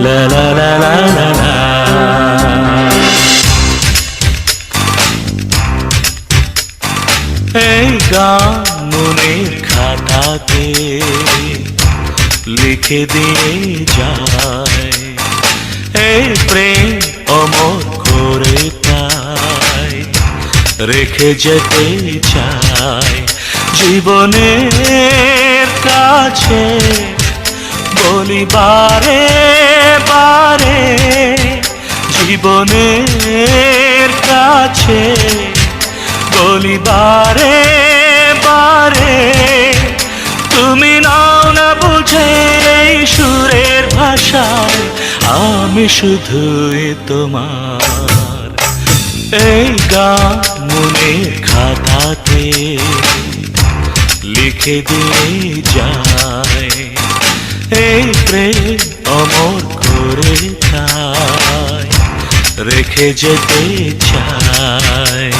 La la la la la la. এই গান মনের খাতাতে লিখে দিয়ে যায় এই প্রেম অমর করে তাই রেখে যেতে চাই জীবনের কাছে বলিবারে বারে জীবনের কাছে, বলি বারে বারে, তুমি নাও না বুঝে এই সুরের ভাষায় আমি শুধুই তোমার। এই গান মনের খাতাতে লিখে দিয়ে যায়, এই প্রেম রেখে যেতে চায়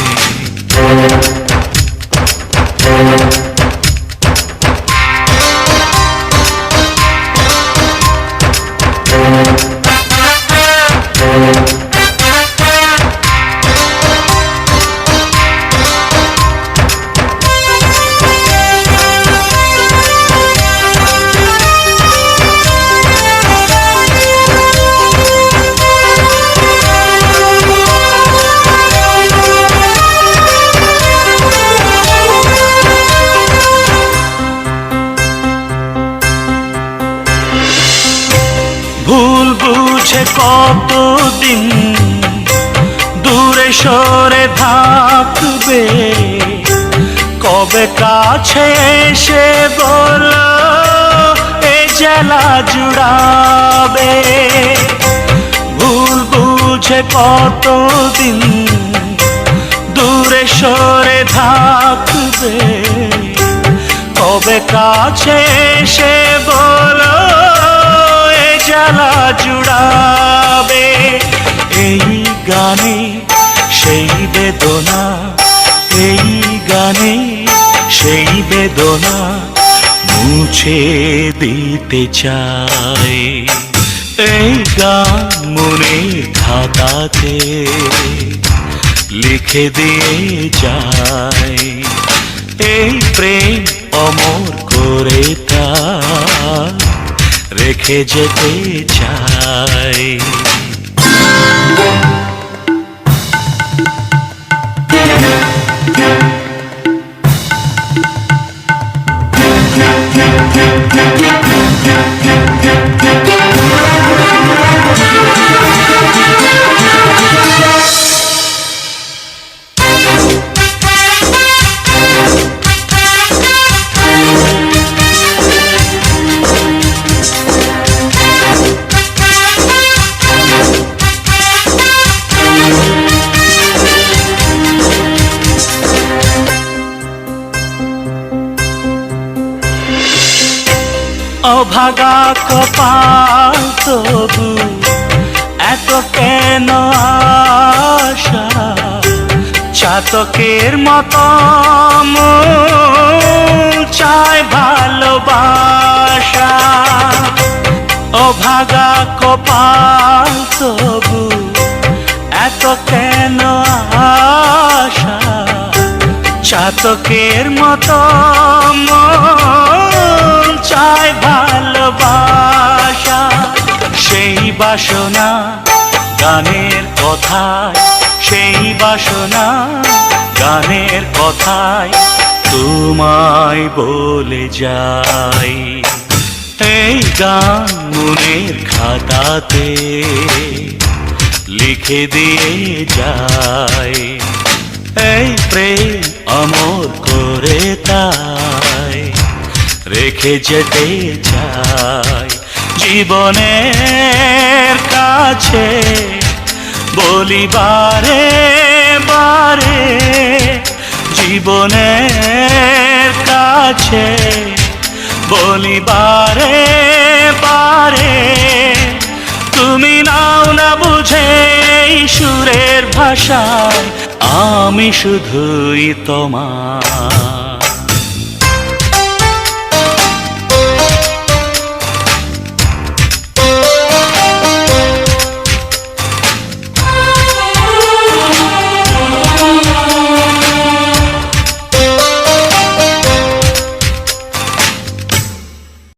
কতদিন দূরে সরে থাকবে? কবে কাছে এসে বল, এ জেলা জুড়াবে? ভুল বুঝে কতদিন দূরে সরে থাকবে? কবে কাছে এসে বলো জ্বালা জুড়াবে। এই গানে সেই বেদনা, এই গানে সেই বেদনা মুছে দিতে চাই এই গান মনের খাতাতে লিখে দিয়ে যায়। এই প্রেম অমর করে তা রেখে যেতে চাই অভাগা কপাল তবু, এত কেন আশা? চাতকের মতম চায় ভালোবাসা। অভাগা কপাল তবু, এত কেন আশা চাতকের মতো চায় ভালোবাসা। সেই বাসনা, গানের কথায়, সেই বাসনা, গানের কথায় তোমায় বলে যাই। এই গান মনের খাতাতে লিখে দিয়ে যায়। অমর করে তাই, রেখে যেতে চাই। জীবনের কাছে, বলি বারে বারে, জীবনের কাছে, বলি বারে তুমি নাও না বুঝে সুরের ভাষায় আমি শুধুই তোমার।